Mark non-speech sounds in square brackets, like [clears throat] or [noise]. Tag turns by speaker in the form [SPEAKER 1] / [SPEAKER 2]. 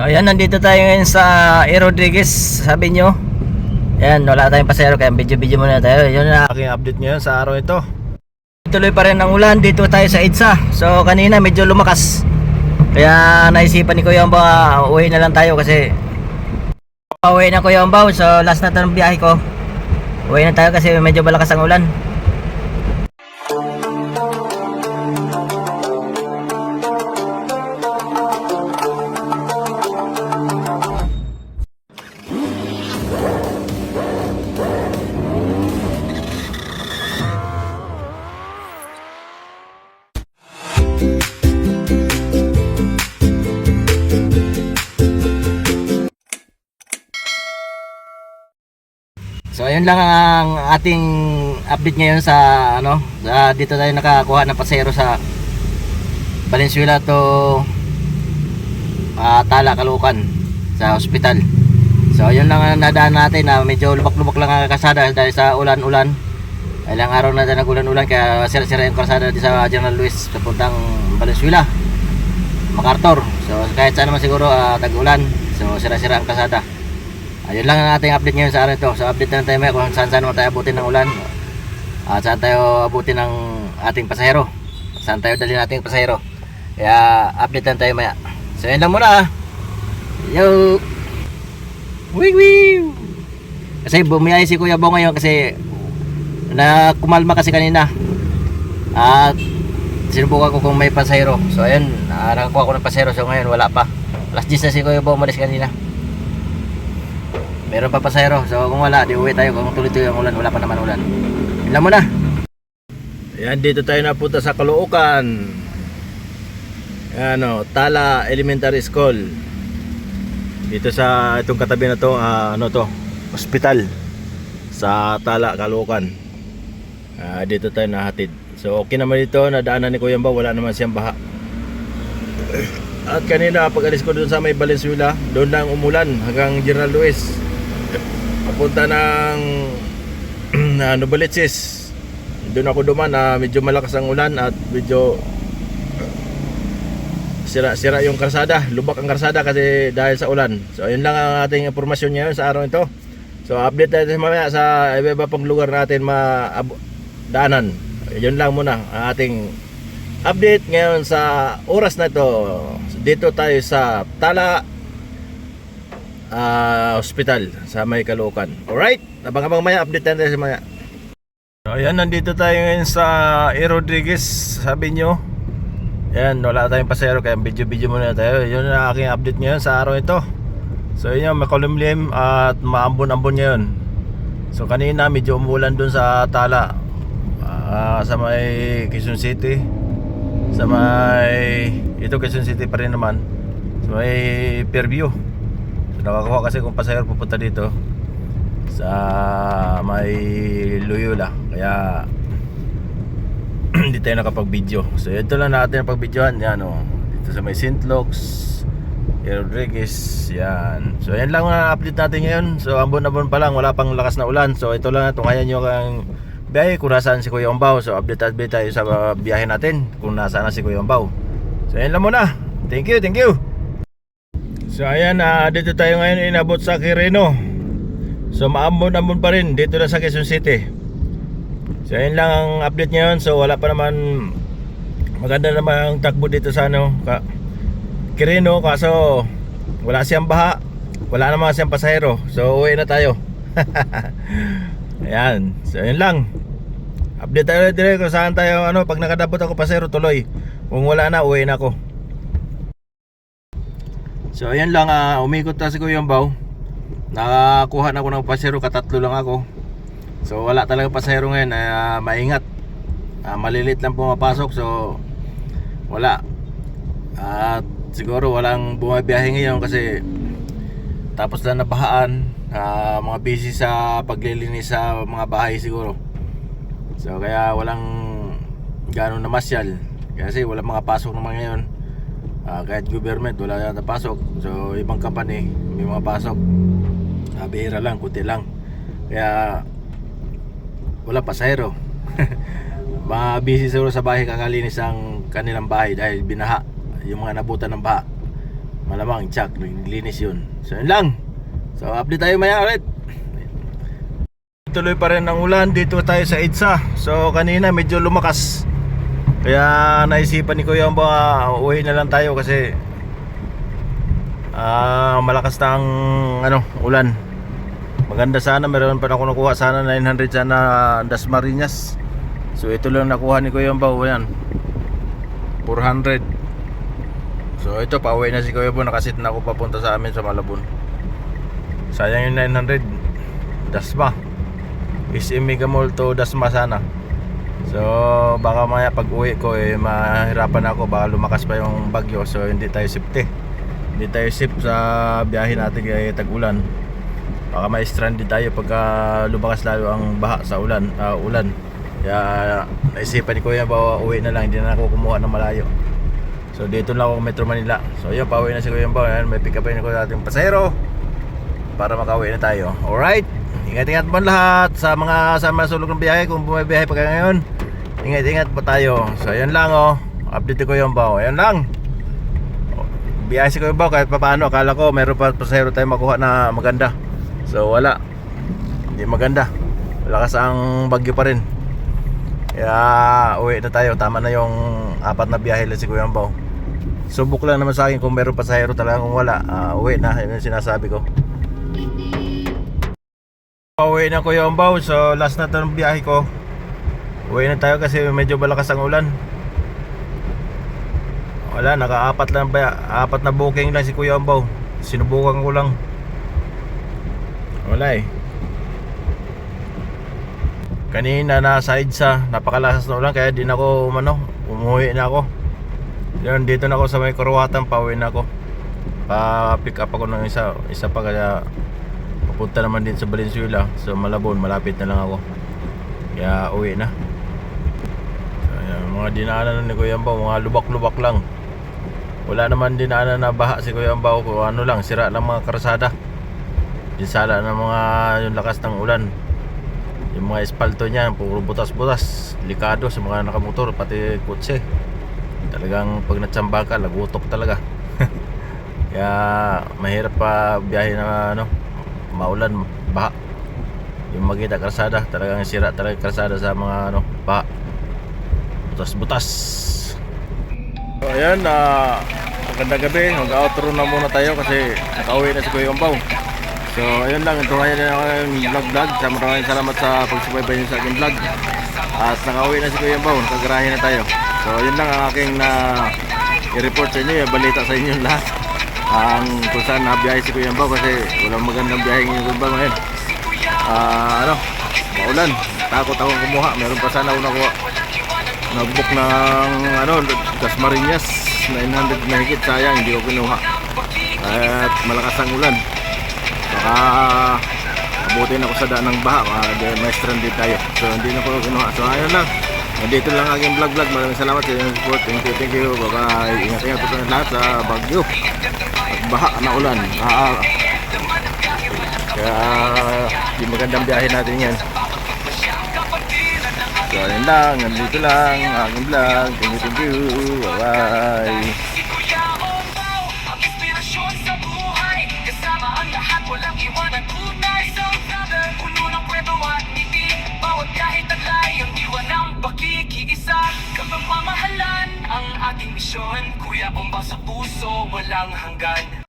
[SPEAKER 1] Ayan, nandito tayo ngayon sa A. Rodriguez, sabi nyo. Ayan, wala tayong pasero kaya video-video muna tayo. Yun na aking update ngayon sa araw ito. Tuloy pa rin ang ulan dito tayo sa EDSA. So kanina medyo lumakas. Kaya naisipan ni Kuya Ambaw, uwi na lang tayo kasi Uwi na Kuya Ambaw, so last na to ng biyahe ko. Uwi na tayo kasi medyo malakas ang ulan. Ayun lang ang ating update ngayon sa ano, sa dito tayo nakakuha ng pasero sa Valenzuela to ah, Tala Caloocan sa ospital. So yun lang ang nadaan natin na medyo lubak-lubak lang ang kasada dahil sa ulan-ulan. Ilang araw na tayo nag-ulan-ulan kaya sira-sira yung kasada dito sa General Luis papuntang Valenzuela. MacArthur. So kahit saan naman siguro ah, tag-ulan. So sira-sira ang kasada. Ayun lang ang ating update ngayon sa araw ito. So update na tayo maya kung saan saan tayo abutin ng ulan. At saan tayo abutin ng ating pasahero. Saan tayo dali nating pasahero. Kaya update na tayo maya. So yun lang muna. ah. Yo! Wing wing! Kasi bumiyay si Kuya Bong ngayon kasi na kumalma kasi kanina. At sinubukan ko kung may pasahero. So ayun, nakakuha ko ng pasahero. So ngayon wala pa. Last 10 na si Kuya Bong umalis kanina. Meron pa pasahero. So kung wala, di uwi tayo. Kung tuloy-tuloy ang ulan, wala pa naman ulan. Yun lang muna.
[SPEAKER 2] Ayan, dito tayo napunta sa Caloocan. Ano, Tala Elementary School. Dito sa itong katabi na to, ah, ano to, hospital sa Tala, Caloocan. Ah, dito tayo nahatid. So okay naman dito, nadaanan ni Kuya Mba, wala naman siyang baha. At kanina pag alis ko doon sa may Valenzuela, doon lang umulan hanggang General Luis. Papunta ng [clears throat] na Novaliches. Doon ako duman na medyo malakas ang ulan at medyo sira-sira yung karsada, lubak ang karsada kasi dahil sa ulan. So ayun lang ang ating impormasyon ngayon sa araw ito. So update natin mamaya sa iba-iba pang lugar natin ma-daanan. Yun lang muna ang ating update ngayon sa oras na ito. Dito tayo sa Tala ah, Hospital sa May Caloocan. Alright, abang-abang maya update natin sa maya. So ayan, nandito tayo ngayon sa A. Rodriguez, sabi nyo. Ayan, wala tayong pasero kaya video-video muna tayo. Yun ang aking update ngayon sa araw ito. So yun, makulimlim at maambon-ambon ngayon. So kanina medyo umulan dun sa Tala. ah, sa may Quezon City. Sa may ito Quezon City pa rin naman. Sa may Fairview. Nakakuha kasi kung pasahero pupunta dito sa may Loyola. Kaya [clears throat] hindi tayo nakapag-video. So ito lang natin ang pag-videohan. Yan o. Dito sa may St. Luke's. Rodriguez. Yan. So yan lang ang update natin ngayon. So ambon-ambon pa lang. Wala pang lakas na ulan. So ito lang. Tungayan nyo kang biyahe kung nasaan si Kuya Umbaw. So update update tayo sa biyahe natin kung nasaan na si Kuya Umbaw. So yan lang muna. Thank you, thank you. So ayan, ah, dito tayo ngayon inabot sa Quirino. So maambon-ambon pa rin dito na sa Quezon City. So ayun lang ang update ngayon. So wala pa naman maganda naman ang takbo dito sa ano, ka Quirino kaso wala siyang baha. Wala naman siyang pasahero. So uwi na tayo. [laughs] Ayan. So ayun lang. Update tayo dire kung saan tayo ano pag nakadabot ako pasahero tuloy. Kung wala na uwi na ako. So ayan lang ah, umikot na si Kuya Baw. Nakakuha na ako ng pasahero, katatlo lang ako. So wala talaga pasahero ngayon, ah, maingat. Ah, malilit lang pumapasok so wala. At siguro walang bumabiyahe ngayon kasi tapos lang nabahaan. Ah, mga busy sa paglilinis sa mga bahay siguro. So kaya walang gano'n na masyal kasi walang mga pasok naman ngayon. Ah, kahit government wala yata pasok. So ibang company may mga pasok. Ah, bihira lang, kunti lang. Kaya wala pasahero. [laughs] busy siguro sa bahay kakalinis ang kanilang bahay dahil binaha yung mga nabutan ng baha. malamang check naglinis yun so yun lang so update tayo maya ulit tuloy pa rin ang ulan dito tayo sa EDSA so kanina medyo lumakas kaya naisipan ni Kuya ba uwi na lang tayo kasi ah malakas na ang ano ulan. Maganda sana meron pa ako nakuha. Sana 900 sana Dasmariñas so ito lang nakuha ni Kuya ba yan 400 So ito pauwi na si Kuya Bon Nakasit na ako papunta sa amin sa Malabon. Sayang yung 900 Dasma SM Mega Mall to Dasma sana So baka maya pag uwi ko eh mahirapan ako Baka lumakas pa yung bagyo So hindi tayo safety Hindi tayo safe sa biyahe natin kay tag-ulan Baka may stranded tayo pagka lumakas lalo ang baha sa ulan ah, ulan Kaya naisipan ni Kuya ba uwi na lang Hindi na ako kumuha ng malayo So dito lang ako Metro Manila. So yun, pauwi na si Kuya. Yan, may pick upin ko natin pasero para makauwi na tayo. Alright? Ingat-ingat po lahat sa mga sa mga sulok ng biyahe kung bumibiyahe pa kayo ngayon. Ingat-ingat po tayo. So yun lang oh. Update ko yung Mbao. Yan lang. Biyahe si Kuya Mbao kahit pa paano. Akala ko meron pa pasero tayo makuha na maganda. So wala. Hindi maganda. Lakas ang bagyo pa rin. Kaya uwi na tayo. Tama na yung apat na biyahe lang si Kuya Mbao. Subok lang naman sa akin kung meron pasahero talaga kung wala, ah, uwi na, yun yung sinasabi ko. Pauwi na Kuya Umbaw, so last na to ng biyahe ko. Uwi na tayo kasi medyo malakas ang ulan. Wala, naka-apat lang ba, apat na booking lang si Kuya Umbaw. Sinubukan ko lang. Wala eh. Kanina na side sa napakalakas na ulan kaya di na ako umano, umuwi na ako. Yan, dito na ako sa may Karuwatan, pauwi na ako. Pa-pick up ako ng isa, isa pa kaya papunta naman din sa Valenzuela. So Malabon, malapit na lang ako. Kaya uwi na. So, yan, mga dinaanan ni Kuya Ambaw, mga lubak-lubak lang. Wala naman dinaanan na baha si Kuya Ambaw, kung ano lang, sira lang mga karsada. Dinsala ng mga yung lakas ng ulan. Yung mga espalto niya, puro butas-butas. Likado sa mga nakamotor, pati kotse talagang pag natsamba ka lagutok talaga [laughs] kaya mahirap pa biyahe na ano maulan baha yung magkita kalsada talagang sira talaga kalsada sa mga ano baha butas butas so ayan uh, magandang gabi. Mag outro na muna tayo kasi nakauwi na si Kuya Umbaw so ayun lang ito kaya na yung vlog vlog. Sa maraming salamat sa pagsubaybay niyo sa aking vlog. At nakauwi na si Kuya Umbaw nakagarahe na tayo. So yun lang ang aking na i-report sa inyo, balita sa inyo lahat ang kung saan nabiyahe si Kuya Bao kasi walang magandang biyahe ngayon Kuya Bao ngayon Ah, ano, maulan. Takot akong kumuha, meron pa sana ako nakuha. Nagbook ng ano, Dasmariñas 900 na higit, sayang hindi ko kinuha. At malakas ang ulan. Baka abutin ako sa daan ng baha. Uh, may stranded tayo. So hindi na ko kinuha. So ayun lang Nandito lang aking vlog vlog. Maraming salamat sa inyong support. Thank you, thank you. Baka ingat-ingat po sa lahat sa bagyo. At baha na ulan. Ah, kaya yung magandang biyahe natin yan. So ayun lang. Nandito lang aking vlog. Thank you, thank you. Bye-bye.
[SPEAKER 3] Ating misyon Kuya Ombaw sa puso, walang hanggan